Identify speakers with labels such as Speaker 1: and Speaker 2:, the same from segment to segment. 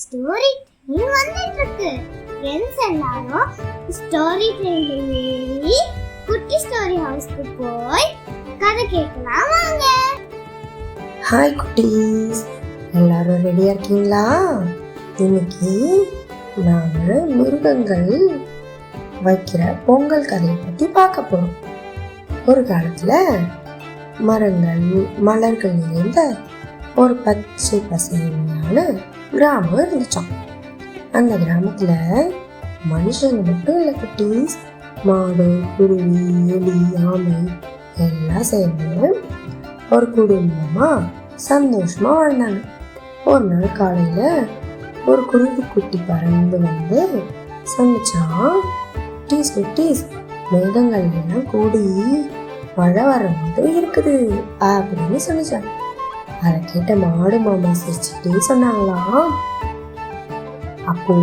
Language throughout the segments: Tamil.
Speaker 1: ஸ்டோரி வந்துட்டு இருக்கு ஃப்ரெண்ட்ஸ் எல்லாரும் ஸ்டோரி குட்டி ஸ்டோரி ஹவுஸ்க்கு போய் கதை கேட்கலாம் வாங்க.
Speaker 2: ஹாய் குட்டீஸ். எல்லாரும் ரெடியா இருக்கீங்களா? இன்னைக்கு நாம மிருகங்கள் வைக்கிற பொங்கல் கதையை பத்தி பார்க்க போறோம். ஒரு காலத்துல மரங்கள் மலர்கள் நிறைந்த ஒரு பச்சை பசையினால கிராமம் இருந்துச்சான் அந்த கிராமத்துல மனுஷங்க மட்டும் இல்லை குட்டீஸ் மாடு குருவி எலி ஆமை எல்லாம் சேர்ந்து ஒரு குடும்பமா சந்தோஷமா வாழ்ந்தாங்க. ஒரு நாள் காலையில ஒரு குருவி குட்டி பறந்து வந்து சந்திச்சான் குட்டீஸ் குட்டீஸ் மேகங்கள் எல்லாம் கூடி மழை வர மாதிரி இருக்குது அப்படின்னு சொன்னிச்சான் அதை கேட்ட மாடு மாமா சிரிச்சுக்கிட்டே சொன்னாங்களாம் அப்போ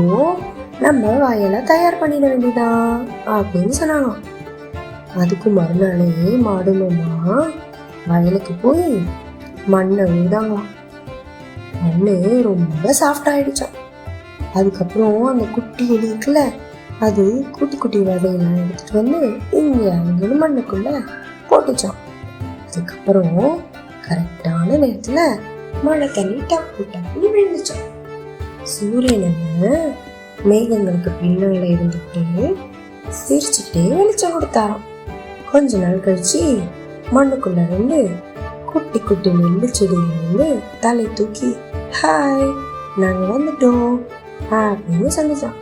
Speaker 2: நம்ம வயலை தயார் பண்ணிட வேண்டியதான் அப்படின்னு சொன்னாங்களாம். அதுக்கு மறுநாளே மாடு மாமா வயலுக்கு போய் மண்ணை விழுதாங்களாம் மண்ணு ரொம்ப சாஃப்ட் ஆயிடுச்சான் அதுக்கப்புறம் அந்த குட்டி எலி இருக்குல்ல அது குட்டி குட்டி விதையெல்லாம் எடுத்துட்டு வந்து இங்க அங்கன்னு மண்ணுக்குள்ள போட்டுச்சான் அதுக்கப்புறம் கரெக்டான நேரத்துல மழை தண்ணி டப்பு டப்புன்னு விழுந்துச்சான் சூரியன் என்ன? மேகங்களுக்கு பின்னால இருந்துட்டு சிரிச்சுக்கிட்டே வெளிச்சம் கொடுத்தாராம். கொஞ்ச நாள் கழிச்சு மண்ணுக்குள்ள இருந்து குட்டி குட்டி நெல்லு செடியில இருந்து தலை தூக்கி ஹாய் நாங்க வந்துட்டோம் அப்படின்னு சந்திச்சான்.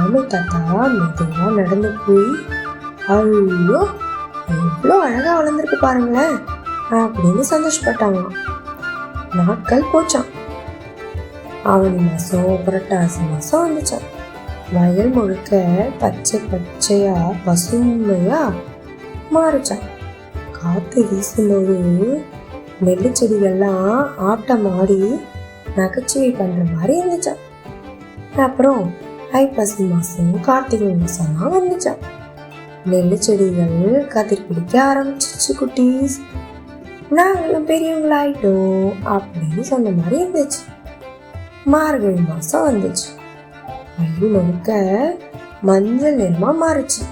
Speaker 2: ஆமை தாத்தா மெதுவா நடந்து போய் ஐயோ எவ்வளோ அழகா வளர்ந்துருக்கு பாருங்களேன். அப்படின்னு சந்தோஷப்பட்டாங்களாம் நாட்கள் போச்சான் ஆவணி மாசம் புரட்டாசி மாசம் வந்துச்சான் வயல் முழுக்க பச்சை பச்சையா பசுமையா மாறுச்சான் காற்று வீசும்போது நெல்லு செடிகள்லாம் ஆட்டம் ஆடி நகைச்சுவை பண்ணுற மாதிரி இருந்துச்சான் அப்புறம் ஐப்பசி மாசம் கார்த்திகை மாதம்லாம் வந்துச்சான் நெல்லு செடிகள் கதிர் பிடிக்க ஆரம்பிச்சிச்சு குட்டீஸ். நாங்களும் பெரியவங்களாயிட்டோம் அப்படின்னு சொன்ன மாதிரி இருந்துச்சு. மார்கழி மாதம் வந்துச்சு. வயிறு முழுக்க மஞ்சள் நிறமாக மாறுச்சு.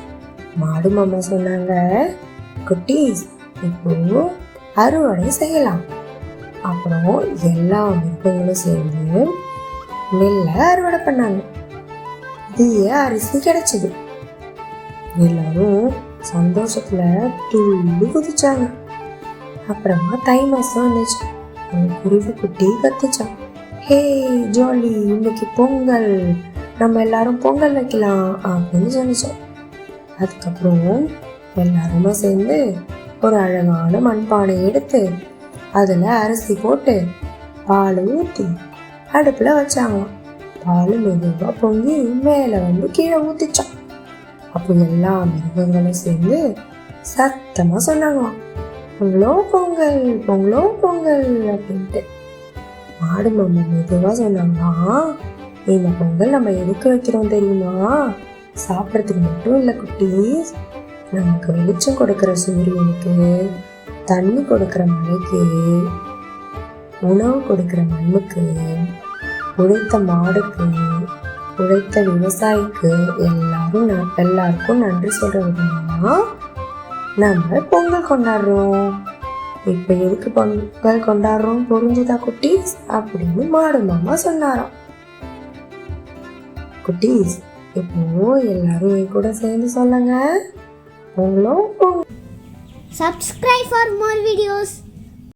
Speaker 2: மாடு மாமா சொன்னாங்க குட்டீஸ் இப்போ அறுவடை செய்யலாம். அப்புறம் எல்லா மிருகங்களும் சேர்ந்து நெல்லை அறுவடை பண்ணாங்க. தீய அரிசி கிடைச்சது. எல்லாரும் சந்தோஷத்துல துள்ளி குதிச்சாங்க. அப்புறமா தை மாதம் வந்துச்சு. குருவி குட்டி கத்துச்சான் ஹே ஜாலி இன்னைக்கு பொங்கல். நம்ம எல்லாரும் பொங்கல் வைக்கலாம் அப்படின்னு சொன்னிச்சோம் அதுக்கப்புறம் எல்லாருமா சேர்ந்து ஒரு அழகான மண்பானை எடுத்து அதில் அரிசி போட்டு பால் ஊற்றி அடுப்பில் வச்சாங்க பால் மெதுவாக பொங்கி மேலே வந்து கீழே ஊற்றிச்சான் அப்போ எல்லா மிருகங்களும் சேர்ந்து சத்தமாக சொன்னாங்களாம். பொங்கலோ பொங்கல் பொங்கலோ பொங்கல் அப்படின்ட்டு. மாடு மாமா மெதுவாக சொன்னாங்களாம் இந்த பொங்கல் நம்ம எதுக்கு வைக்கிறோம் தெரியுமா? சாப்பிட்றதுக்கு மட்டும் இல்லை குட்டீஸ். நமக்கு வெளிச்சம் கொடுக்குற சூரியனுக்கு தண்ணி கொடுக்குற மழைக்கு உணவு கொடுக்குற மண்ணுக்கு உழைத்த மாடுக்கு உழைத்த விவசாயிக்கு எல்லாரும் எல்லாருக்கும் நன்றி சொல்கிற விதமா நம்ம பொங்கல் கொண்டாடுறோம். இப்ப எதுக்கு பொங்கல் கொண்டாடுறோம்? புரிஞ்சுதா குட்டீஸ்? அப்படின்னு மாடு மாமா சொன்னாராம். குட்டீஸ் இப்போ எல்லாரும் என் கூட சேர்ந்து சொல்லுங்க. உங்களும்
Speaker 1: சப்ஸ்கிரைப் ஃபார் மோர் வீடியோஸ்.